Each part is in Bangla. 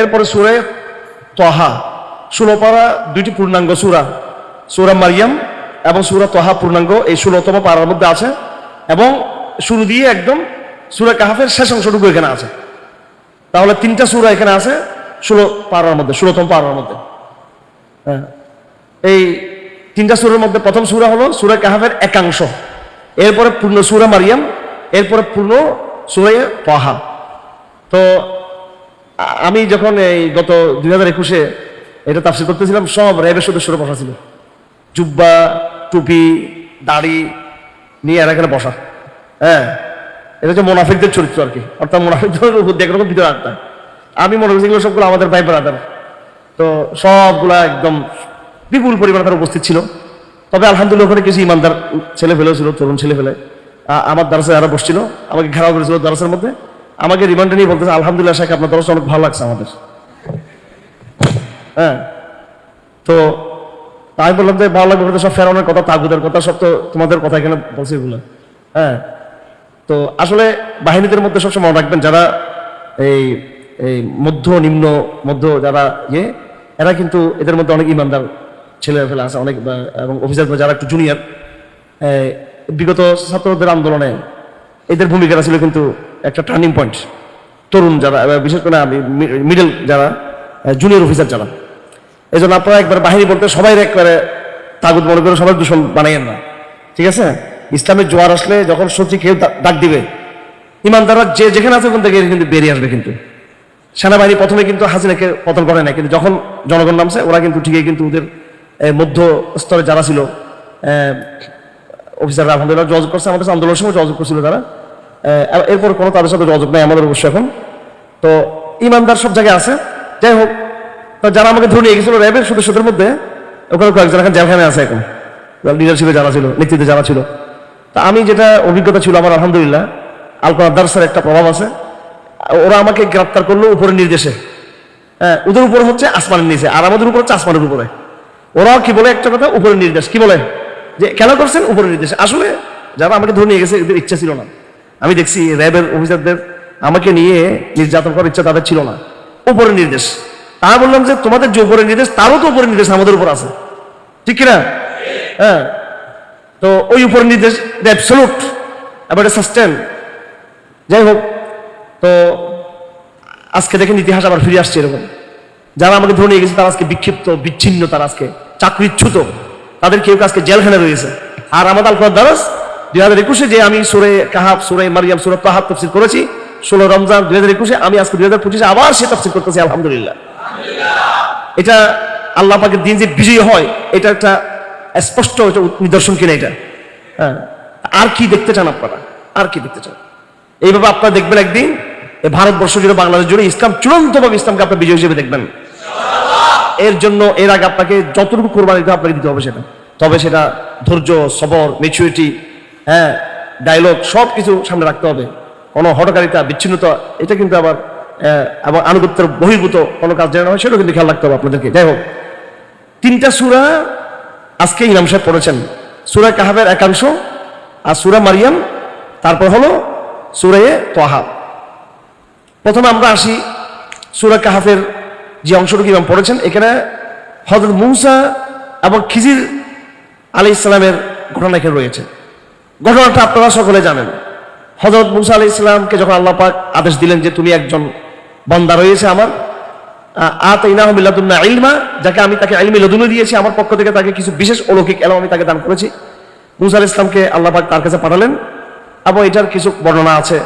এরপরে সুরে তহা, ষোলো পারা, দুইটি পূর্ণাঙ্গ সুরা সুরা মারিয়াম এবং সুরা তহা পূর্ণাঙ্গ এই ষোলোতম পাড়ার মধ্যে আছে এবং শুরু দিয়ে একদম সুরা কাহাফের শেষ অংশটুকু এখানে আছে। তাহলে তিনটা সুরা এখানে আছে ষোলো পাড়ার মধ্যে, ষোলোতম পাড়ার মধ্যে। হ্যাঁ। এই তিনটা সুরের মধ্যে প্রথম সুরা হলো সুরা কাহাফের একাংশ, এরপরে পূর্ণ সুরা মারিয়াম, এরপরে পূর্ণ সুরে তহা। তো আমি যখন এই গত দুই হাজার একুশে এটা তাফসির করতেছিলাম, সব র্যাবের সদস্যরা বসা ছিল। জুব্বা, টুপি, দাড়ি নিয়ে এরা এখানে বসা। হ্যাঁ এটা হচ্ছে মোনাফিকদের চরিত্র আর কি। অর্থাৎ মোনাফিকদের উপর দিয়ে একরকম ভিতরে আড্ডা। আমি মনে করছি সবগুলো আমাদের ভাই ব্রাদার তো সবগুলা একদম বিপুল পরিমাণে তারা উপস্থিত ছিল। তবে আলহামদুলিল্লাহ ওখানে কিছু ইমানদার ছেলে ফেলেও ছিল, তরুণ ছেলে ফেলে আমার দারাসে যারা বসছিল। আমাকে ঘেরাও করেছিল দারাসের মধ্যে। আমাকে রিমান্ডে নিয়ে বলতেছে, আলহামদুলিল্লাহ শেখ আপনার দরস অনেক ভালো লাগছে আমাদের। হ্যাঁ তো আমি বললাম যে, ভালো লাগবে সব ফেরানোর কথা, তাগুদের কথা, সব তো তোমাদের কথা এখানে বলছে এগুলো। হ্যাঁ তো আসলে বাহিনীদের মধ্যে সবসময় মনে রাখবেন, যারা এই এই মধ্য, নিম্ন, মধ্য, যারা ইয়ে এরা কিন্তু এদের মধ্যে অনেক ইমানদার ছেলে ফেলে আছে, অনেক এবং অফিসার যারা একটু জুনিয়র বিগত ছাত্রদের আন্দোলনে এদের ভূমিকাটা ছিল কিন্তু একটা টার্নিং পয়েন্ট তরুণ যারা বিশেষ করে আমি মিডল যারা জুনিয়র অফিসার যারা। এই জন্য আপনারা একবার বাহিনী বলতে সবাই একবারে তাগুদ মনে করে সবাই দূষণ বানাইয়েন না। ঠিক আছে? ইসলামের জোয়ার আসলে যখন সত্যি কেউ ডাক দিবে, ইমানদাররা যে যেখানে আছে ওখান থেকে কিন্তু বেরিয়ে আসবে কিন্তু। সেনাবাহিনী প্রথমে কিন্তু হাসিনাকে পতন করে না কিন্তু যখন জনগণ নামছে, ওরা কিন্তু ঠিকই কিন্তু ওদের মধ্য স্তরে যারা ছিল অফিসাররা আলহামদুলিল্লাহ যোগাযোগ করছে, আমাদের আন্দোলনের সময় যোগাযোগ করছিল তারা। এরপর কোনো তাদের সাথে যোগাযোগ নেই, আমাদের অবশ্য এখন। তো ইমানদার সব জায়গায় আছে। যাই হোক, তো যারা আমাকে ধরে নিয়ে গেছিল র্যাবের সদস্যদের মধ্যে, ওখানে কয়েকজন এখন জেলখানে আছে এখন। লিডারশিপে যারা ছিল, নেতৃত্বে যারা ছিল। তা আমি যেটা অভিজ্ঞতা ছিল আমার, আলহামদুলিল্লাহ আলকোয়ার দারসার একটা প্রভাব আছে। ওরা আমাকে গ্রেপ্তার করল উপরের নির্দেশে। হ্যাঁ ওদের উপর হচ্ছে আসমানের নিচে, আর আমাদের উপর হচ্ছে আসমানের উপরে। ওরাও কি বলে একটা কথা? উপরের নির্দেশ। কি বলে? যে কেন করছেন? উপরের নির্দেশ। আসলে যারা আমাকে ধরে নিয়ে গেছে, এদের ইচ্ছা ছিল না। আমি দেখছি র্যাবের অফিসারদের আমাকে নিয়ে নির্যাতন করার ইচ্ছা তাদের ছিল না। উপরের নির্দেশ। তা বললাম যে তোমাদের যে উপরের নির্দেশ, তারও তো উপরের নির্দেশ আমাদের উপর আছে। ঠিক কিনা? হ্যাঁ। তো ওই উপরের নির্দেশ অ্যাবসলুট এবার সাস্টেন যাই হোক, তো আজকে দেখেন ইতিহাস আবার ফিরে আসছে এরকম। যারা আমাকে ধরে নিয়ে গেছে, তারা আজকে বিক্ষিপ্ত, বিচ্ছিন্ন, তারা আজকে চাকরিচ্যুত। তাদের কেউ আজকে জেলখানে রয়েছে? আর আমাদের আল দারাস দুই হাজার একুশে যে আমি সুরে কাহাব, সুরে মারিয়াম, সুরে তাহাব তফসিল করেছি, ষোলো রমজান দুই হাজার একুশে আমি আজকে দুই হাজার পঁচিশে আবার সে তফসিল করতেছি, আলহামদুলিল্লাহ। এটা আল্লাহ পাকের দিন যে বিজয়ী হয়, এটা একটা স্পষ্ট নিদর্শন কিনা এটা? হ্যাঁ। আর কি দেখতে চান আপনারা? আর কি দেখতে চান? এইভাবে আপনারা দেখবেন একদিন ভারতবর্ষ জুড়ে, বাংলাদেশ জুড়ে ইসলাম চূড়ান্তভাবে ইসলামকে আপনার বিজয় হিসেবে দেখবেন। এর জন্য, এর আগে আপনাকে যতটুকু কোরবানি দিতে আপনাকে দিতে হবে সেটা। তবে সেটা ধৈর্য, সবর মেচুরিটি হ্যাঁ ডায়লগ সব কিছু সামনে রাখতে হবে। কোনো হটকারিতা বিচ্ছিন্নতা, এটা কিন্তু আবার এবং আনুগত্যের বহির্ভূত কোনো কাজ যেন হয়, সেটাও কিন্তু খেয়াল রাখতে হবে আপনাদেরকে। যাই হোক, তিনটা সুরা আজকে ইমাম সাহেব পড়েছেন। সুরা কাহাবের একাংশ আর সুরা মারিয়াম, তারপর হলো সুরে তোহা প্রথমে আমরা আসি সুরা কাহাফের যে অংশটুকু ইমাম পড়েছেন, এখানে হজরত মুসা এবং খিজির আলি ইসলামের ঘটনা এখানে রয়েছে। ঘটনাটা আপনারা সকলে জানেন। হজরত মুসা আলি ইসলামকে যখন আল্লাহ পাক আদেশ দিলেন যে তুমি একজন বন্দা রয়েছে আমার আতাইনাহমিল্লাদুল্লাহ ইলমা, যাকে আমি তাকে ইলমি লদুনে দিয়েছি, আমার পক্ষ থেকে তাকে কিছু বিশেষ অলৌকিক এলাম আমি তাকে দান করেছি। মুসা আল ইসলামকে আল্লাহ পাক তার কাছে পাঠালেন এবং এটার কিছু বর্ণনা আছে।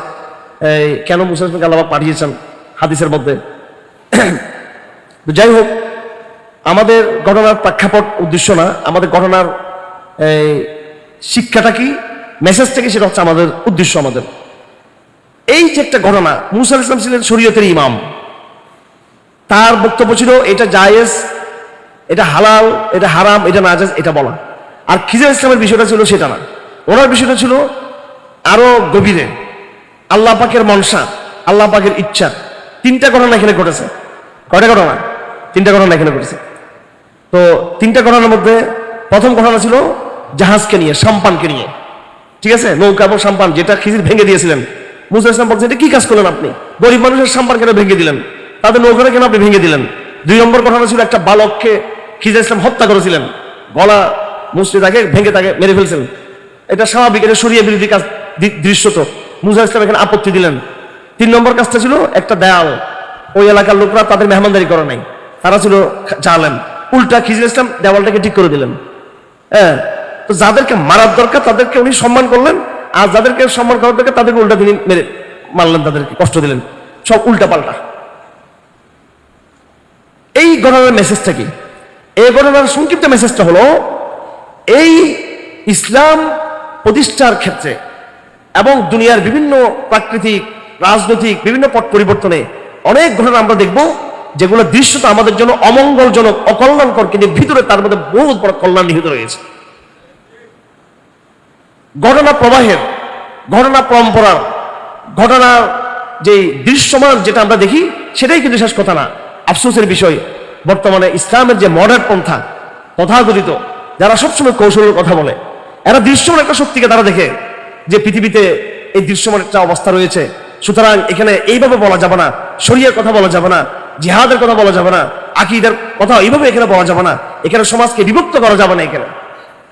কেন মুসা ইসলামকে আল্লাহ পাক পাঠিয়েছেন হাদিসের মধ্যে? যাই হোক, আমাদের ঘটনার প্রেক্ষাপট উদ্দেশ্য না, আমাদের ঘটনার শিক্ষাটা কি? মেসেজটা থেকে সেটা হচ্ছে আমাদের উদ্দেশ্য আমাদের। এই যে একটা ঘটনা, মুসা ইসলাম ছিলেন শরীয়তের ইমাম। তার বক্তব্য ছিল, এটা জায়েজ, এটা হালাল, এটা হারাম, এটা নাজাজ এটা বলা। আর খিজার ইসলামের বিষয়টা ছিল সেটা না। ওনার বিষয়টা ছিল আরও গভীরে। আল্লাহ পাকের মনসা, আল্লাহ পাকের ইচ্ছা। তিনটা ঘটনা এখানে ঘটেছে। কয়টা ঘটনা? তিনটা ঘটনা এখানে ঘটেছে। তো তিনটা ঘটনার মধ্যে প্রথম ঘটনা ছিল জাহাজকে নিয়ে, সাম্পানকে নিয়ে। ঠিক আছে? নৌকা এবং সাম্পান, যেটা খিজির ভেঙে দিয়েছিলেন। মুসা ইসলাম বলছে এটা কি কাজ করলেন আপনি? গরিব মানুষের সাম্পান কেন ভেঙে দিলেন? তাদের নৌকাটা কেন আপনি ভেঙে দিলেন? দুই নম্বর ঘটনা ছিল একটা বালককে খিজা ইসলাম হত্যা করেছিলেন। গলা মুসলি তাকে ভেঙে তাকে মেরে ফেলছেন। এটা স্বাভাবিক, এটা সরিয়ে বিরোধী কাজ দৃশ্য তো। মুসা ইসলাম এখানে আপত্তি দিলেন। তিন নম্বর কাজটা ছিল একটা দেয়াল। ওই এলাকার লোকরা তাদের মেহমানদারি করে নাই। তারা ছিল চালেন উল্টা খিজির ইসলাম দেওয়ালটাকে ঠিক করে দিলেন। হ্যাঁ? তো যাদেরকে মারার দরকার, তাদেরকে উনি সম্মান করলেন, আর যাদেরকে সম্মান করার দরকার, তাদেরকে উল্টা তিনি মেরে মারলেন, তাদেরকে কষ্ট দিলেন। সব উল্টা পাল্টা এই ঘটনার মেসেজটা কি? এই ঘটনার সংক্ষিপ্ত মেসেজটা হলো, এই ইসলাম প্রতিষ্ঠার ক্ষেত্রে এবং দুনিয়ার বিভিন্ন প্রাকৃতিক, রাজনৈতিক, বিভিন্ন পট পরিবর্তনে অনেক ঘটনা আমরা দেখব, যেগুলো দৃশ্যত আমাদের জন্য অমঙ্গলজনক, অকল্যাণকর, কিন্তু ভিতরে তার মধ্যে বহু বড় কল্যাণ নিহিত রয়েছে। ঘটনা প্রবাহের, ঘটনা পরম্পরার ঘটনার যে দৃশ্যমান যেটা আমরা দেখি, সেটাই কিন্তু শেষ কথা না। আফসোসের বিষয়, বর্তমানে ইসলামের যে মডার্ন পন্থা, তথাকথিত, যারা সবসময় কৌশলের কথা বলে, এরা দৃশ্যমান একটা শক্তিকে তারা দেখে যে পৃথিবীতে এই দৃশ্যমান একটা অবস্থা রয়েছে। সুতরাং এখানে এইভাবে বলা যাবে না শরীরের কথা বলা যাবে না, জিহাদের কথা বলা যাবে না, আকিদের কথা এইভাবে এখানে বলা যাবে না। এখানে সমাজকে বিভক্ত করা যাবে না এখানে।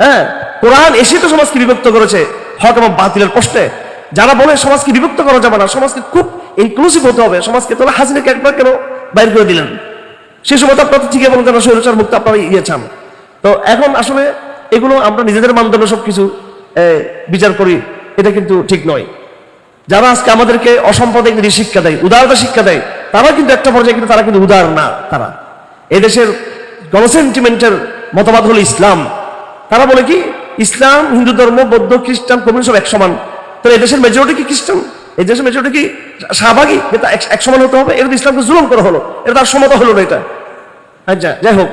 হ্যাঁ কোরআন এসে তো সমাজকে বিভক্ত করেছে। হক এবং বাতিলের প্রশ্নে। যারা বলে সমাজকে বিভক্ত করা যাবে না সমাজকে খুব ইনক্লুসিভ হতে হবে। সমাজকে তাহলে হাসিনাকে একবার কেন বাইর করে দিলেন? সেই সময় তো আপনার তো ঠিকই বলেন যেন স্বৈরাচার মুক্ত আপনারা ইয়ে চান। তো এখন আসলে এগুলো আমরা নিজেদের মানদণ্ড সবকিছু এ, বিচার করি এটা কিন্তু ঠিক নয়। যারা আজকে আমাদেরকে অসাম্প্রদায়িক নীতি শিক্ষা দেয় উদারতা শিক্ষা দেয় তারা কিন্তু একটা পর্যায়ে কিন্তু তারা কিন্তু উদার না তারা। এদেশের গণসেন্টিমেন্টের মতবাদ হলো ইসলাম। তারা বলে কি? ইসলাম, হিন্দু ধর্ম, বৌদ্ধ, খ্রিস্টান, কমিউনিস্ট সব এক সমান তাহলে এদেশের মেজরিটি কি খ্রিস্টান? এই দেশের মেজরিটি কি শাহবাগী? এটা এক- সমান হতে হবে এটা ইসলামকে জুলুম করা হলো। এটা তার সমতা হলো না এটা। আচ্ছা যাই হোক।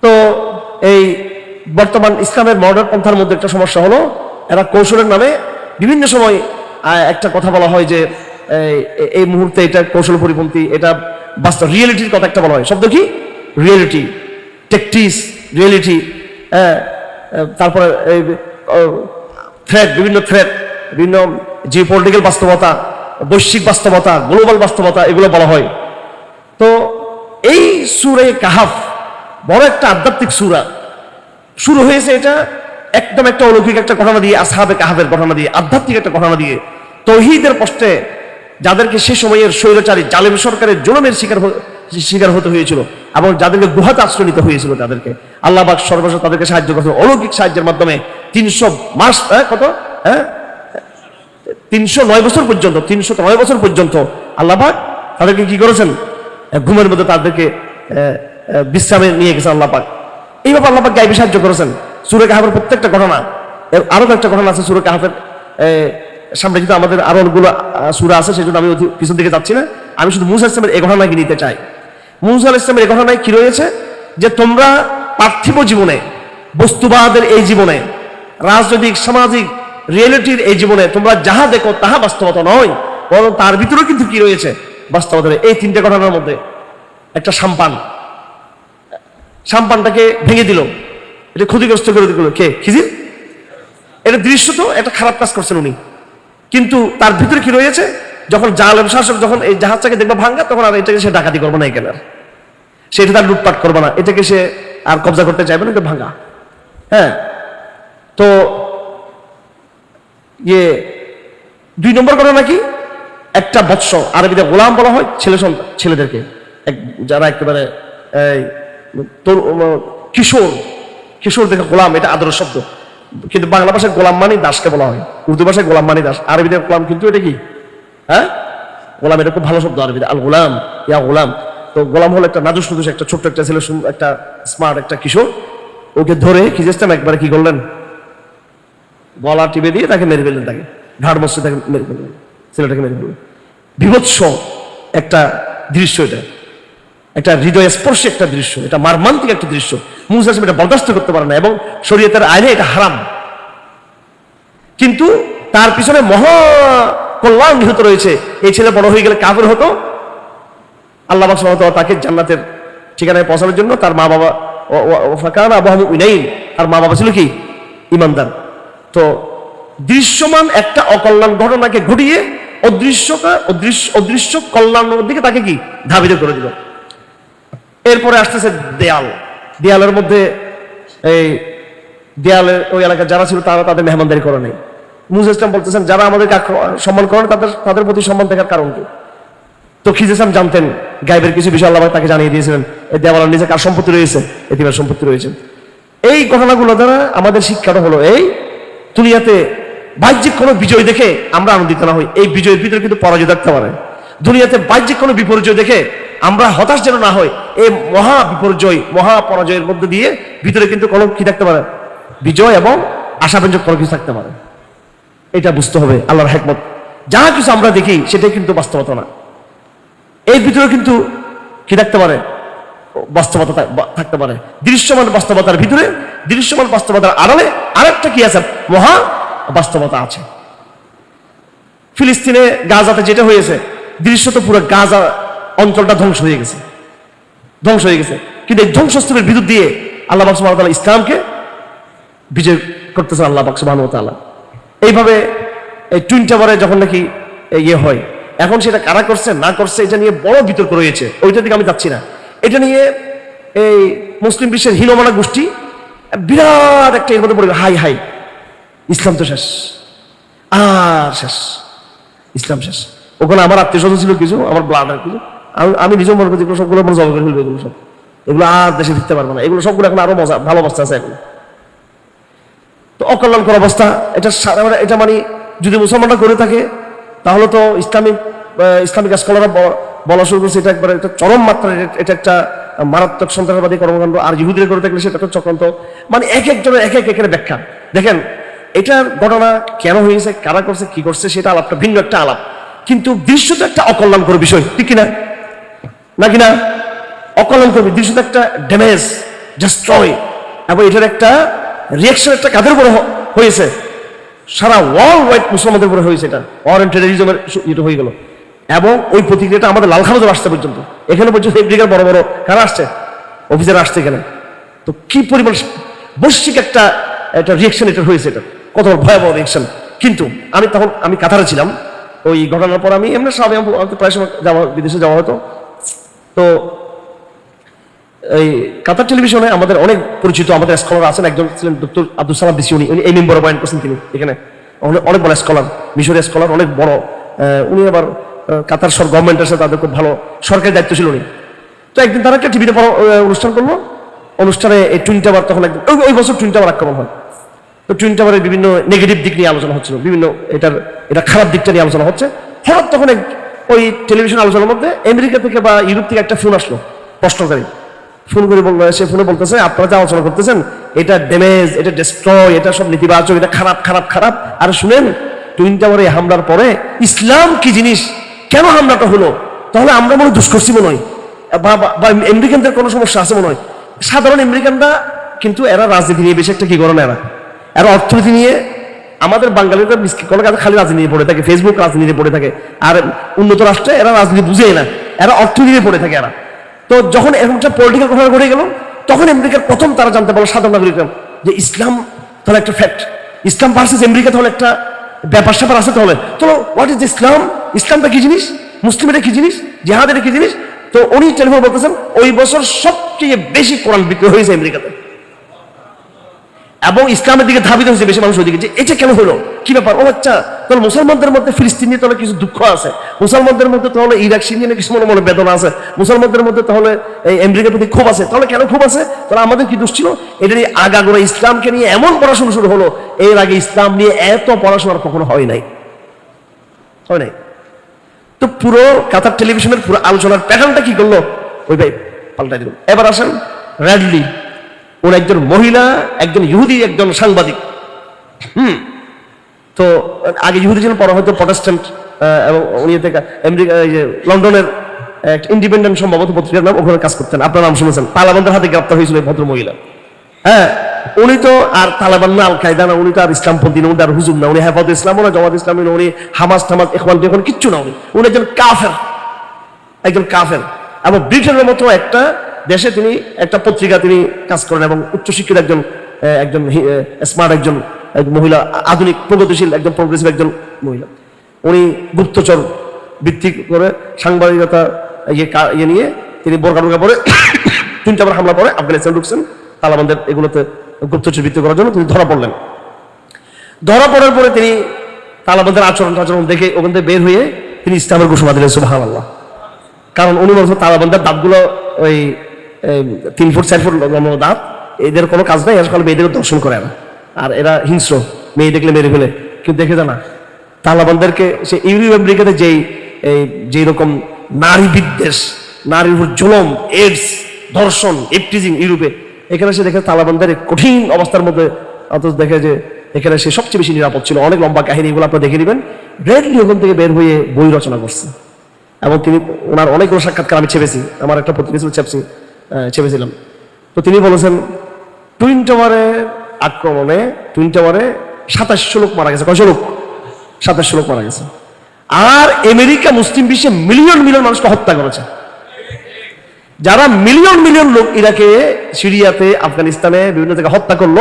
তো এই বর্তমান ইসলামের মডার্ন পন্থার মধ্যে একটা সমস্যা হলো, এরা কৌশলের নামে বিভিন্ন সময় একটা কথা বলা হয় যে, এই মুহূর্তে এটা কৌশল পরিপন্থী, এটা বাস্তব রিয়েলিটির কথা একটা বলা হয়। শব্দ কি? রিয়েলিটি টেকটিস রিয়েলিটি তারপরে এই থ্রেড বিভিন্ন থ্রেড বিভিন্ন জিও পলিটিক্যাল বাস্তবতা, বৈশ্বিক বাস্তবতা গ্লোবাল বাস্তবতা, এগুলো বলা হয়। তো এই সুরে কাহাফ বড় একটা আধ্যাত্মিক সুরা। শুরু হয়েছে এটা একদম একটা অলৌকিক একটা ঘটনা দিয়ে, আসহাবে কাহাবের ঘটনা দিয়ে, আধ্যাত্মিক একটা ঘটনা দিয়ে। তৌহিদের প্রশ্নে যাদেরকে সে সময়ের স্বৈরাচারী, জালেম সরকারের জুলুমের শিকার শিকার হতে হয়েছিল এবং যাদেরকে গুহাতে আশ্রয় নিতে হয়েছিল তাদেরকে। আল্লাহ বাক সর্বস্ব তাদেরকে সাহায্য করছে অলৌকিক সাহায্যের মাধ্যমে তিনশো মাস কত? হ্যাঁ তিনশো নয় বছর পর্যন্ত, তিনশো নয় বছর পর্যন্ত আল্লাপাক তাদেরকে কি করেছেন? ঘুমের মধ্যে তাদেরকে বিশ্রামে নিয়ে গেছেন আল্লাপাক এইভাবে আল্লাপাক গাইবে সাহায্য করেছেন। সুরে কাহাবের প্রত্যেকটা ঘটনা, এর আরও একটা ঘটনা আছে সুরে কাহাবের সামনে কিন্তু আমাদের আরও অনেকগুলো সুরা আছে সেই জন্য আমি পিছন দিকে যাচ্ছি না। আমি শুধু মুসা ইসলামের এই ঘটনাকে নিতে চাই। মুসা ইসলামের এই ঘটনায় কি রয়েছে? যে তোমরা পার্থিব জীবনে, বস্তুবাদের এই জীবনে, রাজনৈতিক, সামাজিক, রিয়েলিটির এই জীবনে তোমরা যাহা দেখো তাহা বাস্তবতা নয়, বরং তার ভিতরেও কিন্তু কি রয়েছে? বাস্তবতা এই তিনটে ঘটনার মধ্যে একটা সাম্পান। সাম্পানটাকে ভেঙে দিল। এটা ক্ষতিগ্রস্ত করে দিল। কে? খিজির এটা দৃশ্য তো একটা খারাপ কাজ করছেন উনি। কিন্তু তার ভিতরে কি রয়েছে? যখন জালেম শাসক যখন এই জাহাজটাকে দেখবে ভাঙ্গা তখন আর এটাকে সে ডাকাতি করবে না এখানে আর। সেটা তার লুটপাট করবে না এটাকে সে আর কবজা করতে চাইবে না এটা ভাঙ্গা। হ্যাঁ? তো ইয়ে দুই নম্বর ঘটনা নাকি? একটা বৎস আরবিতে গোলাম বলা হয় ছেলে সন্তান ছেলেদেরকে। যারা একেবারে এই, কিশোর কিশোর দেখে গোলাম এটা আদর শব্দ। কিন্তু বাংলা ভাষায় গোলাম মানি দাসকে বলা হয় উর্দু ভাষায় গোলাম মানি দাস আরবিতে গোলাম কিন্তু এটা কি? হ্যাঁ? গোলাম, এটা খুব ভালো শব্দ, আরবিতে। আল গোলাম, ইয়া গোলাম। তো গোলাম হলো একটা নাজুস নাজুস একটা ছোট্ট একটা ছেলে একটা স্মার্ট একটা কিশোর। ওকে ধরে খিজেস্তাম একবার কি করলেন? গলা টিপে দিয়ে তাকে মেরে ফেললেন তাকে। ঘাড় বসে তাকে মেরে ফেললেন। ছেলেটাকে মেরে ফেললেন। বিভৎস একটা দৃশ্য এটা। একটা হৃদয় স্পর্শী একটা দৃশ্য। এটা মারমান্তিক একটা দৃশ্য। মুসা এটা বরদাস্ত করতে পারে না এবং শরীয়তের আইনে এটা হারাম। কিন্তু তার পিছনে মহা কল্যাণ নিহত রয়েছে। এই ছেলে বড় হয়ে গেলে কাফের হতো। আল্লাহ তাকে জান্নাতের ঠিকানায় পৌঁছানোর জন্য তার মা বাবা তার মা বাবা ছিল কি? ইমানদার। তো দৃশ্যমান একটা অকল্যাণ ঘটনাকে ঘটিয়ে অদৃশ্যতা অদৃশ্য অদৃশ্য কল্যাণের দিকে তাকে কি? ধাবিত করে দিল। এরপরে আসতেছে দেয়াল। দেয়ালের মধ্যে এই দেয়ালের ওই এলাকার যারা ছিল তারা তাদের মেহমানদারি করে নাই মুসা ইসলাম বলতেছেন যারা আমাদেরকে সম্মান করেন তাদের তাদের প্রতি সম্মান দেখার কারণ কি? তো খিজ ইসলাম জানতেন গাইবের কিছু বিষয় আল্লাহ তাকে জানিয়ে দিয়েছিলেন এই দেওয়ালের নিচে কার সম্পত্তি রয়েছে, এতিমের সম্পত্তি রয়েছে। এই ঘটনাগুলো দ্বারা আমাদের শিক্ষাটা হলো এই, দুনিয়াতে বাহ্যিক কোনো বিজয় দেখে আমরা আনন্দিত না হই, এই বিজয়ের ভিতরে কিন্তু পরাজয় থাকতে পারে। দুনিয়াতে বাহ্যিক কোনো বিপর্যয় দেখে আমরা হতাশ যেন না হই, এই মহা বিপর্যয়, মহা পরাজয়ের মধ্যে দিয়ে ভিতরে কিন্তু কোনো কি থাকতে পারে? বিজয় এবং আশাব্যঞ্জক কোনো কিছু থাকতে পারে। এটা বুঝতে হবে, আল্লাহর হেকমত। যা কিছু আমরা দেখি, সেটাই কিন্তু বাস্তবতা না। এর ভিতরে কিন্তু কি থাকতে পারে? বাস্তবতা থাকতে পারে। দৃশ্যমান বাস্তবতার ভিতরে, দৃশ্যমান বাস্তবতার আড়ালে আরেকটা কি আছে? মহা বাস্তবতা আছে। ফিলিস্তিনে গাজাতে যেটা হয়েছে, দৃশ্য তো পুরো গাজা অঞ্চলটা ধ্বংস হয়ে গেছে। ধ্বংস হয়ে গেছে। কিন্তু এই ধ্বংসস্তূপের বিদ্যুৎ দিয়ে আল্লাহ বাক সুবহানাহু ওয়া ইসলামকে বিজয় করতেছেন আল্লাহ বাক সুবহানাহু ওয়া তাআলা। এইভাবে এই টুইন টাওয়ারে যখন নাকি ইয়ে হয়, এখন সেটা কারা করছে, না করছে, এটা নিয়ে বড় বিতর্ক রয়েছে। ওইটার দিকে আমি যাচ্ছি না। এটা নিয়ে এই মুসলিম বিশ্বের হীনমানা গোষ্ঠী বিরাট একটা এর মধ্যে পড়ে, হাই হাই। ইসলাম তো শেষ। আর শেষ। ইসলাম শেষ। ওখানে আমার আত্মীয় স্বজন ছিল কিছু, আমার ব্লাডার কিছু। আমি আমি নিজেও মনে করছি এগুলো সবগুলো মনে জব করে ফেলবে এগুলো সব। এগুলো আর দেশে ফিরতে পারব না। এগুলো সবগুলো এখন আরও মজা, ভালো অবস্থা আছে এখন। তো অকল্যাণকর অবস্থা। এটা সারা মানে এটা মানে যদি মুসলমানরা করে থাকে, তাহলে তো ইসলামিক ইসলামিক স্কলাররা বলা শুরু করছে, এটা একবারে একটা চরম মাত্রায় এটা- একটা মারাত্মক সন্ত্রাসবাদী কর্মকাণ্ড, আর ইহুদিরা করে থাকলে সেটা তো চক্রান্ত। মানে এক একজনের এক এক একের ব্যাখ্যা। দেখেন, এটার ঘটনা কেন হয়েছে, কারা করছে, কি করছে, সেটা আলাপটা ভিন্ন একটা আলাপ। কিন্তু দৃশ্য তো একটা অকল্যাণকর বিষয়, ঠিক কিনা? নাকি না অকল্যাণ দৃশ্য তো একটা ড্যামেজ ডিস্ট্রয় এবং এটার একটা রিয়াকশন একটা কাদের উপরে হয়েছে? সারা ওয়ার্ল্ড ওয়াইড মুসলমানদের উপরে হয়েছে এটা। ওয়ার এন্ড টেরোরিজমের এটা হয়ে গেল। এবং ওই প্রতিক্রিয়াটা আমাদের লালখানতে আসতে পর্যন্ত। এখানে পর্যন্ত আমেরিকার বড় বড় কারা আসছে? অফিসার আসছে এখানে। তো কি পরিমাণ বৈশ্বিক একটা একটা রিয়াকশন এটা হয়েছে এটা? কত ভয়াবহ রিয়াকশন কিন্তু আমি তখন, আমি কাতারে ছিলাম। ওই ঘটনার পর আমি এমনি আমি প্রায় সময় যাওয়া বিদেশে যাওয়া হতো। তো এই কাতার টেলিভিশনে আমাদের অনেক পরিচিত, আমাদের স্কলার আছেন, একজন ছিলেন ডক্টর আব্দুল সালাম বিসি, উনি এই মেম্বার পয়েন্ট করছেন তিনি এখানে। অনেক বড় স্কলার মিশরীয় স্কলার অনেক বড়। উনি আবার কাতার সর গভর্নমেন্টের সাথে তাদের খুব ভালো সরকারি দায়িত্ব ছিল উনি। তো একদিন তারা একটা টিভিতে বড় অনুষ্ঠান করল। অনুষ্ঠানে এই টুইন টাওয়ার তখন একদম ওই বছর টুইন টাওয়ার আক্রমণ হয়। তো টুইন টাওয়ারের বিভিন্ন নেগেটিভ দিক নিয়ে আলোচনা হচ্ছিল, বিভিন্ন এটার এটা খারাপ দিকটা নিয়ে আলোচনা হচ্ছে। হঠাৎ তখন ওই টেলিভিশন আলোচনার মধ্যে আমেরিকা থেকে বা ইউরোপ থেকে একটা ফোন আসলো, প্রশ্নকারী। ফোন করে বলল, সে ফোনে বলতেছে, আপনারা যে আলোচনা করতেছেন, এটা ড্যামেজ এটা ডিস্ট্রয় এটা সব নেতিবাচক, এটা খারাপ খারাপ খারাপ। আর শুনেন টুইন টাওয়ারে হামলার পরে ইসলাম কি জিনিস? কেন হামলাটা হলো? তাহলে আমরা মনে দুষ করছি মনে বা আমেরিকানদের কোনো সমস্যা আছে মনে হয়। সাধারণ আমেরিকানরা কিন্তু এরা রাজনীতি নিয়ে বেশি একটা কি করে না এরা? এরা অর্থনীতি নিয়ে আমাদের বাঙালিরা কোনো কাজে খালি রাজনীতি পড়ে থাকে ফেসবুক রাজনীতি পড়ে থাকে। আর উন্নত রাষ্ট্রে এরা রাজনীতি বুঝেই না। এরা অর্থনীতি পড়ে থাকে এরা। তো যখন এরকম একটা পলিটিক্যাল ঘটনা ঘটে গেল, তখন আমেরিকার প্রথম তারা জানতে পারল সাধারণ নাগরিকরা যে ইসলাম তাহলে একটা ফ্যাক্ট ইসলাম ভার্সেস আমেরিকা তাহলে একটা ব্যাপার স্যাপার আছে তাহলে। তো হোয়াট ইজ ইসলাম? ইসলামটা কি জিনিস? মুসলিম এটা কি জিনিস? জিহাদ এটা কি জিনিস? তো উনি টেলিফোন বলতেছেন, ওই বছর সবচেয়ে বেশি কোরআন বিক্রি হয়েছে আমেরিকাতে। এবং ইসলামের দিকে ধাবিত হয়েছে বেশি মানুষ ওইদিকে। যে এটা কেন হলো? কি ব্যাপার? ও আচ্ছা তাহলে মুসলমানদের মধ্যে ফিলিস্তিন নিয়ে তাহলে কিছু দুঃখ আছে? মুসলমানদের মধ্যে তাহলে ইরাক, সিরিয়া নিয়ে কিছু মনে মনে বেদনা আছে? মুসলমানদের মধ্যে তাহলে এই আমেরিকার প্রতি ক্ষোভ আছে? তাহলে কেন ক্ষোভ আছে? তাহলে আমাদের কি দোষ ছিল? এটা নিয়ে আগাগোড়া ইসলামকে নিয়ে এমন পড়াশোনা শুরু হলো, এর আগে ইসলাম নিয়ে এত পড়াশোনা আর কখনো হয় নাই। হয় নাই। তো পুরো কাতার টেলিভিশনের পুরো আলোচনার প্যাটার্নটা কি করল? ওই ভাই পাল্টাই দিল। এবার আসেন র্যাডলি ওর একজন মহিলা, একজন ইহুদি, একজন সাংবাদিক। হুম। তো, আগে ইহুদি ছিলেন, পরে হয়তো প্রটেস্ট্যান্ট এবং উনি আমেরিকা লন্ডনের একটা ইন্ডিপেন্ডেন্ট সম্ভবত পত্রিকার নাম ওখানে কাজ করতেন। আপনার নাম শুনেছেন? তালেবানদের হাতে গ্রেপ্তার হয়েছিল এই ভদ্র মহিলা হ্যাঁ উনি তো আর তালেবান না আল কায়দা না, উনি তো আর ইসলামপন্থী না, উনি আর হুজুর না, উনি হেফাজ ইসলাম না, জমাত ইসলামী না, উনি হামাস টামাজ ইখওয়ান টিখওয়ান কিচ্ছু না উনি। উনি একজন কাফের। একজন কাফের। এবং ব্রিটেনের মতো একটা দেশে তিনি একটা পত্রিকা তিনি কাজ করেন এবং উচ্চশিক্ষিত একজন একজন স্মার্ট একজন মহিলা, আধুনিক, প্রগতিশীল একজন প্রগ্রেসিভ একজন মহিলা। উনি গুপ্তচর ভিত্তিক করে সাংবাদিকতা ইয়ে ইয়ে নিয়ে তিনি বোরকা টোরকা পরে তিনটা বার হামলা পরে আফগানিস্তান ঢুকছেন। তালাবানদের এগুলোতে গুপ্তচর ভিত্তি করার জন্য তিনি ধরা পড়লেন। ধরা পড়ার পরে তিনি তালাবানদের আচরণ আচরণ দেখে ওখান থেকে বের হয়ে তিনি ইসলামের ঘোষণা দিলেন সুবাহ আল্লাহ কারণ বলছেন তালাবান্দার দাঁতগুলো ওই তিন ফুট, চার ফুট লম্বা দাঁত এদের কোনো কাজ নাই সকালে মেয়েদের দর্শন করে না আর এরা হিংস্র, মেয়ে দেখলে মেরে ফেলে। কিন্তু দেখে জানা? তালাবানদেরকে, সে ইউরোপ, আমেরিকাতে যেই, এই যেই রকম নারী বিদ্বেষ, নারীর উপর জুলম এডস ধর্ষণ এপটিজিং ইউরোপে, এখানে সে দেখে তালাবানদের কঠিন অবস্থার মধ্যে, অথচ দেখে যে এখানে সে সবচেয়ে বেশি নিরাপদ ছিল। অনেক লম্বা কাহিনী এগুলো আপনারা দেখে নেবেন। রেডলি ওখান থেকে বের হয়ে বই রচনা করছে। এবং তিনি ওনার অনেকগুলো সাক্ষাৎকার আমি ছেপেছি। আমার একটা পত্রিকা ছিল চেপছি আহ, তো তিনি বলেছেন টুইন টাওয়ারের আক্রমণে টুইন টাওয়ারে সাতাশশো লোক মারা গেছে। কয়শো লোক? সাতাশশো লোক মারা গেছে। আর আমেরিকা মুসলিম বিশ্বে মিলিয়ন মিলিয়ন মানুষকে হত্যা করেছে। যারা মিলিয়ন মিলিয়ন লোক ইরাকে সিরিয়াতে আফগানিস্তানে বিভিন্ন জায়গায় হত্যা করল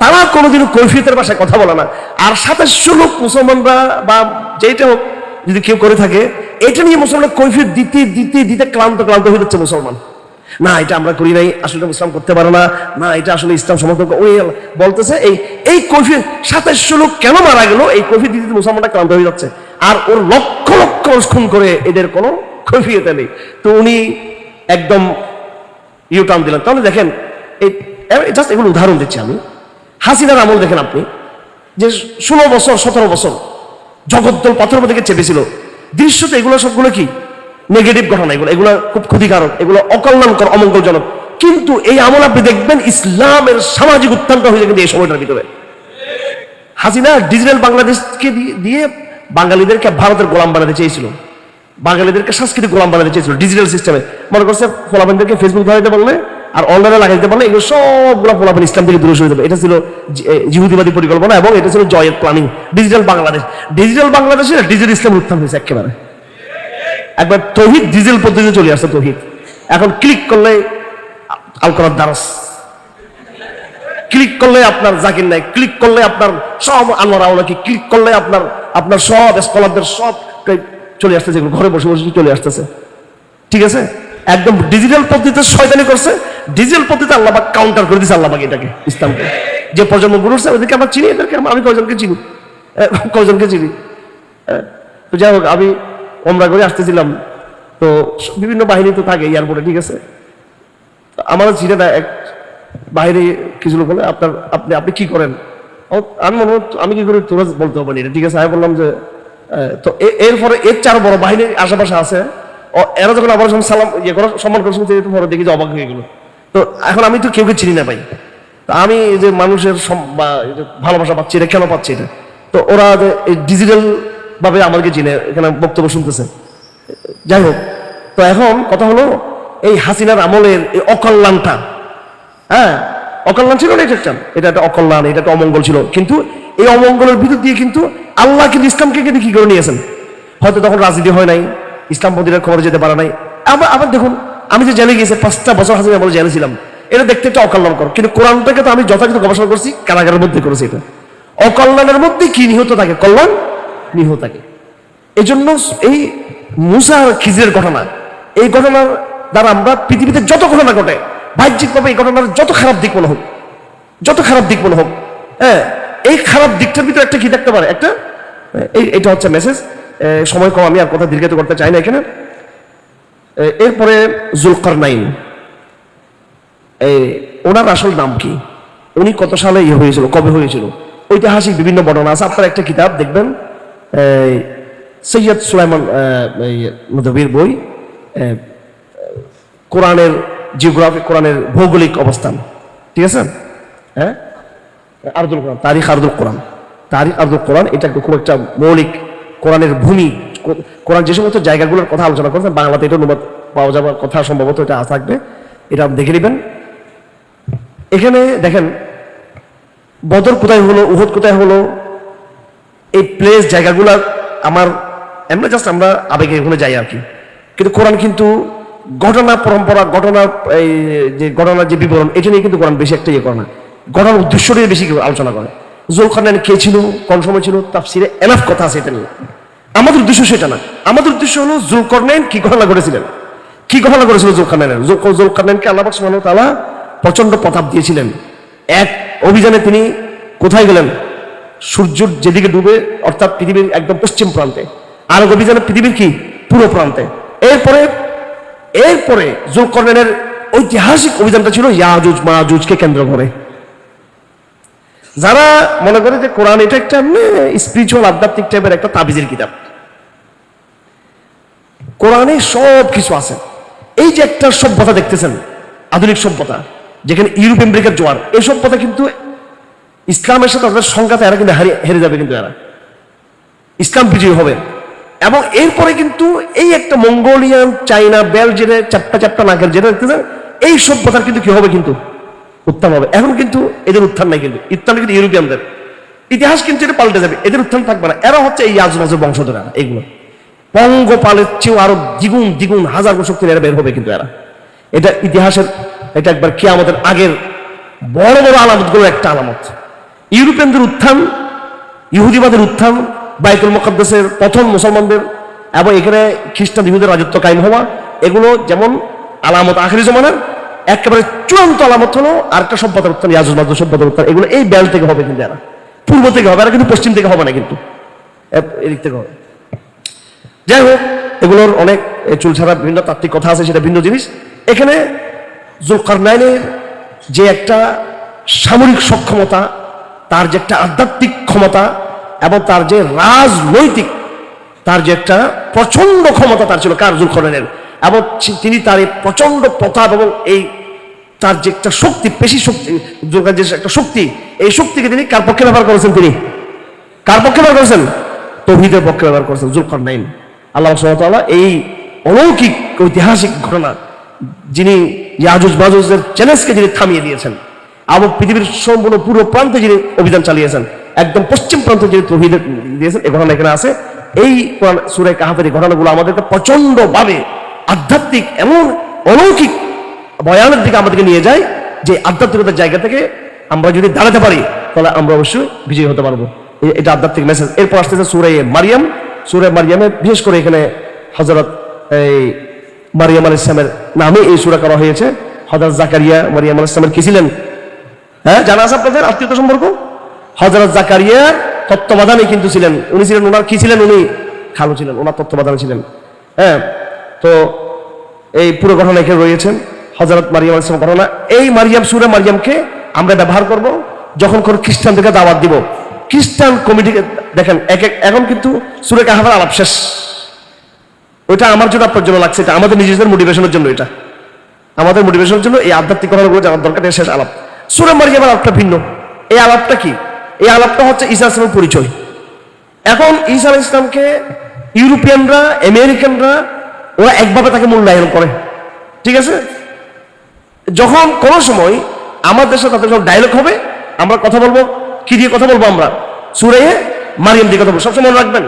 তারা কোনোদিন কৈফিয়তের ভাষায় কথা বলে না। আর সাতাশশো লোক মুসলমানরা বা যেটা হোক যদি কেউ করে থাকে এটা নিয়ে মুসলমান কৈফিয়ত দিতে দিতে দিতে ক্লান্ত ক্লান্ত হয়ে যাচ্ছে মুসলমান। না, এটা আমরা করি নাই, আসলে ইসলাম করতে পারে না না, এটা আসলে ইসলাম সমর্থন ওই বলতেছে, এই এই কৈফিয়ত সাতাশশো লোক কেন মারা গেল? এই কৈফিয়ত দিতে মুসলমানটা ক্লান্ত হয়ে যাচ্ছে। আর ওর লক্ষ লক্ষ খুন করে এদের কোনো কৈফিয়তে নেই। তো উনি একদম ইউ টার্ন দিলেন। তাহলে দেখেন, এই জাস্ট এগুলো উদাহরণ দিচ্ছি আমি। হাসিনার আমল দেখেন আপনি। যে ষোলো বছর, সতেরো বছর জগদ্দল পাথর থেকে চেপেছিল। দৃশ্যতে এগুলো সবগুলো কি? নেগেটিভ ঘটনা এগুলো এগুলো খুব ক্ষতিকারক, এগুলো অকল্যাণকর অমঙ্গলজনক। কিন্তু এই আমল আপনি দেখবেন ইসলামের সামাজিক উত্থানটা হয়ে যায় কিন্তু এই সময়টার ভিতরে। হাসিনা ডিজিটাল বাংলাদেশকে দিয়ে- বাঙালিদেরকে ভারতের গোলাম বানাতে চেয়েছিল। বাঙালিদেরকে সাংস্কৃতিক গোলাম বানাতে চেয়েছিল ডিজিটাল সিস্টেমে। মনে করছে ফলাফানদেরকে ফেসবুক ধরাইতে পারলে আর অনলাইনে লাগাইতে পারলে এগুলো সবগুলো ফলাফান ইসলাম থেকে দূরে সরে যাবে। এটা ছিল জিহুদিবাদী পরিকল্পনা এবং এটা ছিল জয়ের প্ল্যানিং। ডিজিটাল বাংলাদেশ, ডিজিটাল বাংলাদেশে ডিজিটাল ইসলাম উত্থান হয়েছে একেবারে। একবার তহিদ ডিজেল পদ্ধতিতে চলে আসছে তহিদ। এখন ক্লিক করলে আল করার দ্বারস ক্লিক করলে আপনার জাকির নাই ক্লিক করলে আপনার সব আনোয়ার আওলাকি ক্লিক করলে আপনার আপনার সব স্কলারদের সব চলে আসতেছে, এগুলো ঘরে বসে বসে চলে আসতেছে। ঠিক আছে? একদম ডিজিটাল পদ্ধতিতে শয়তানি করছে ডিজিটাল পদ্ধতিতে আল্লাহবাক কাউন্টার করে দিচ্ছে আল্লাহবাক এটাকে, ইসলামকে। যে প্রজন্ম গুরু হচ্ছে ওদেরকে আমরা চিনি, এদেরকে আমি কয়জনকে চিনি? কয়জনকে চিনি? যাই হোক, আমি ওমরা করে আসতেছিলাম। তো বিভিন্ন বাহিনী তো থাকে এয়ারপোর্টে ঠিক আছে? আমার ছিল না এক বাইরে কিছু লোক বলে, আপনার, আপনি আপনি কি করেন? আমি মনে আমি কি করি, তোরা বলতে হবে না ঠিক আছে? আমি বললাম যে তো এরপরে এর চার বড় বাহিনীর আশেপাশে আছে। এরা যখন আমার সঙ্গে সালাম ইয়ে করা সম্মান করছেন তো পরে দেখি যে অবাক হয়ে গেলো। তো এখন আমি তো কেউ কে চিনি না ভাই। তা আমি যে মানুষের যে ভালোবাসা পাচ্ছি, এটা কেন পাচ্ছি এটা? তো ওরা যে এই ডিজিটাল ভাবে আমাদেরকে চিনে এখানে বক্তব্য শুনতেছে। যাই হোক, তো এখন কথা হলো এই হাসিনার আমলের এই অকল্যাণটা। হ্যাঁ অকল্যাণ ছিল না এটা এটা একটা অকল্যাণ, এটা একটা অমঙ্গল ছিল। কিন্তু এই অমঙ্গলের ভিতর দিয়ে কিন্তু আল্লাহ কিন্তু ইসলামকে কিন্তু কি করে নিয়েছেন? হয়তো তখন রাজনীতি হয় নাই, ইসলাম মন্দিরের খবরে যেতে পারে নাই। আবার আবার দেখুন, আমি যে জেলে গিয়েছি, পাঁচটা বছর হাসিনা বলে জেলে ছিলাম। এটা দেখতে একটা অকল্যাণকর। কিন্তু কোরআনটাকে তো আমি যথাযথ গবেষণা করছি, কারাগারের মধ্যে করেছি এটা। অকল্যাণের মধ্যে কি নিহত থাকে? কল্যাণ? নিহত থাকে এই জন্য এই মুসা আর খিজিরের ঘটনা, এই ঘটনার দ্বারা আমরা পৃথিবীতে যত ঘটনা ঘটে, বাহ্যিকভাবে এই ঘটনার যত খারাপ দিক মনে হোক, যত খারাপ দিক মনে হোক হ্যাঁ এই খারাপ দিকটার ভিতরে একটা কি থাকতে পারে? একটা, এই, এটা হচ্ছে মেসেজ সময় কম, আমি আর কথা দীর্ঘায়িত করতে চাই না এখানে। এরপরে জুলকার নাইন ওনার আসল নাম কি? উনি কত সালে ইয়ে হয়েছিল, কবে হয়েছিল? ঐতিহাসিক বিভিন্ন বর্ণনা আছে, আপনার একটা কিতাব দেখবেন। সৈয়দ সুলাইমান আহ, বই কোরআনের জিওগ্রাফি কোরআনের ভৌগোলিক অবস্থান ঠিক আছে? হ্যাঁ? আরদুল কোরআন তারিখ আরদুল কোরআন। তারিখ আরদুল কোরআন এটা খুব একটা মৌলিক কোরআনের ভূমি কোরআন যে সমস্ত জায়গাগুলোর কথা আলোচনা করছেন বাংলাতে এটা অনুবাদ পাওয়া যাওয়ার কথা সম্ভবত এটা থাকবে এটা আপনি দেখে নেবেন। এখানে দেখেন বদর কোথায় হলো উহদ কোথায় হলো এই প্লেস জায়গাগুলো আমার, এমনি জাস্ট আমরা আবেগে ওখানে যাই আর কি। কিন্তু কোরআন কিন্তু ঘটনা, পরম্পরা ঘটনা এই যে ঘটনার যে বিবরণ এটা নিয়ে কিন্তু কোরআন বেশি একটা ইয়ে করে না। ঘটনার উদ্দেশ্য নিয়ে বেশি আলোচনা করে। জুলকারনাইন কে ছিল, কোন সময় ছিল, তাফসিরে এনাফ কথা আছে এটা নিয়ে। আমাদের উদ্দেশ্য সেটা না। আমাদের উদ্দেশ্য হলো জুলকরনাইন কি ঘটনা করেছিলেন কি ঘটনা করেছিল জুলকারনাইনের? জুলকারনাইনকে আল্লাহ সুবহানাহু ওয়া প্রচণ্ড প্রতাপ দিয়েছিলেন। এক অভিযানে তিনি কোথায় গেলেন? সূর্য যেদিকে ডুবে, অর্থাৎ পৃথিবীর একদম পশ্চিম প্রান্তে। আর অভিযানে পৃথিবীর কি? পূর্ব প্রান্তে। এরপরে এরপরে জুলকরনাইনের ঐতিহাসিক অভিযানটা ছিল ইয়াজুজ মাহুজকে কেন্দ্র করে। যারা মনে করে যে কোরআন এটা একটা স্পিরিচুয়াল আধ্যাত্মিক টাইপের একটা তাবিজের কিতাব। কোরআনে সব কিছু আছে। এই যে একটা সভ্যতা দেখতেছেন, আধুনিক সভ্যতা, যেখানে ইউরোপ, আমেরিকার জোয়ার, এই সভ্যতা কিন্তু ইসলামের সাথে তাদের সংঘাতে এরা কিন্তু হেরে যাবে কিন্তু এরা। ইসলাম বিজয়ী হবে। এবং এরপরে কিন্তু এই একটা মঙ্গোলিয়ান, চাইনা বেল যেটা চাপটা চাপটা নাকের যেটা দেখতেছেন এই সভ্যতার কিন্তু কি হবে কিন্তু? উত্থান হবে। এখন কিন্তু এদের উত্থান নাই কিন্তু। উত্থান কিন্তু ইউরোপিয়ানদের। ইতিহাস কিন্তু এটা পাল্টে যাবে। এদের উত্থান থাকবে না। এরা হচ্ছে এই আজমাজের বংশধরা এগুলো। পঙ্গপালের চেয়েও আরও দ্বিগুণ দ্বিগুণ, হাজার বছর থেকে এরা বের হবে কিন্তু এরা। এটা ইতিহাসের, এটা একবার কি আমাদের আগের বড় বড় আলামতগুলোর একটা আলামত। ইউরোপিয়ানদের উত্থান, ইহুদিবাদের উত্থান, বাইতুল মুকদ্দাসের প্রথম মুসলমানদের এবং এখানে খ্রিস্টান ইহুদের রাজত্ব কায়েম হওয়া, এগুলো যেমন আলামত আখেরি জমানার, একেবারে চূড়ান্ত আলামত হলো আর একটা সভ্যতার উত্থান, ইয়াজুজ মাজুজ সভ্যতার উত্থান। এগুলো এই বেল থেকে হবে কিন্তু এরা। পূর্ব থেকে হবে, এরা কিন্তু পশ্চিম থেকে হবে না কিন্তু। এদিক থেকে হবে। যাই হোক, এগুলোর অনেক চুল ছাড়া বিভিন্ন তাত্ত্বিক কথা আছে, সেটা ভিন্ন জিনিস। এখানে জুলকারনাইনের যে একটা সামরিক সক্ষমতা তার যে একটা আধ্যাত্মিক ক্ষমতা এবং তার যে রাজনৈতিক, তার যে একটা প্রচণ্ড ক্ষমতা তার ছিল কার জুলকারনাইনের এবং তিনি তার এই প্রচণ্ড প্রতাপ এবং এই তার যে একটা শক্তি, পেশি শক্তি যে একটা শক্তি, এই শক্তিকে তিনি কার পক্ষে ব্যবহার করেছেন তিনি? কার পক্ষে ব্যবহার করেছেন? তৌহিদের পক্ষে ব্যবহার করেছেন জুলকার নাইন আল্লাহ সুবহানাহু এই অলৌকিক ঐতিহাসিক ঘটনা যিনি ইয়াজুজ মাজুজের চ্যালেঞ্জকে যিনি থামিয়ে দিয়েছেন। এবং পৃথিবীর সম্পূর্ণ পুরো প্রান্তে যিনি অভিযান চালিয়েছেন, একদম পশ্চিম প্রান্তে যিনি তৌহিদ দিয়েছেন এই ঘটনা এখানে আছে। এই সুরে কাহাফের এই ঘটনাগুলো আমাদেরকে প্রচণ্ড ভাবে আধ্যাত্মিক, এমন অলৌকিক বয়ানের দিকে আমাদেরকে নিয়ে যায় যে আধ্যাত্মিকতার জায়গা থেকে আমরা যদি দাঁড়াতে পারি, তাহলে আমরা অবশ্যই বিজয়ী হতে পারব। এটা আধ্যাত্মিক মেসেজ এরপর আসতেছে সুরে মারিয়াম। সুরে মারিয়ামে বিশেষ করে এখানে হজরত এই মারিয়াম আল ইসলামের নামে এই সুরা করা হয়েছে। হজরত জাকারিয়া মারিয়াম আল ইসলামের কি ছিলেন? হ্যাঁ? জানা আছে আপনাদের আত্মীয়তা সম্পর্ক? হজরত জাকারিয়ার তত্ত্বাবধানে কিন্তু ছিলেন। উনি ছিলেন ওনার কি ছিলেন? উনি খালু ছিলেন ওনার তত্ত্বাবধানে ছিলেন। হ্যাঁ? তো এই পুরো ঘটনা এখানে রয়েছেন? হজরত মারিয়াম আলাইহিস ঘটনা। এই মারিয়াম, সুরে মারিয়ামকে আমরা ব্যবহার করব যখন কোন খ্রিস্টানদেরকে দাওয়াত দিব। খ্রিস্টান কমিটিকে দেখেন, এক এক এখন কিন্তু সুরে কাহাবার আলাপ শেষ। ওইটা আমার জন্য, আপনার জন্য লাগছে। এটা আমাদের নিজেদের মোটিভেশনের জন্য এটা। আমাদের মোটিভেশনের জন্য এই আধ্যাত্মিক কথাগুলো জানার দরকার শেষ আলাপ। সুরে মারিয়ামের আলাপটা ভিন্ন। এই আলাপটা কি? এই আলাপটা হচ্ছে ঈসা ইসলামের পরিচয়। এখন ঈসা আলাইহিস ইসলামকে ইউরোপিয়ানরা, আমেরিকানরা, ওরা একভাবে তাকে মূল্যায়ন করে। ঠিক আছে? যখন কোনো সময় আমাদের সাথে তাদের যখন ডায়লগ হবে, আমরা কথা বলব, কি দিয়ে কথা বলব আমরা? সুরে মারিয়াম দিয়ে কথা বলব। সবসময় মনে রাখবেন।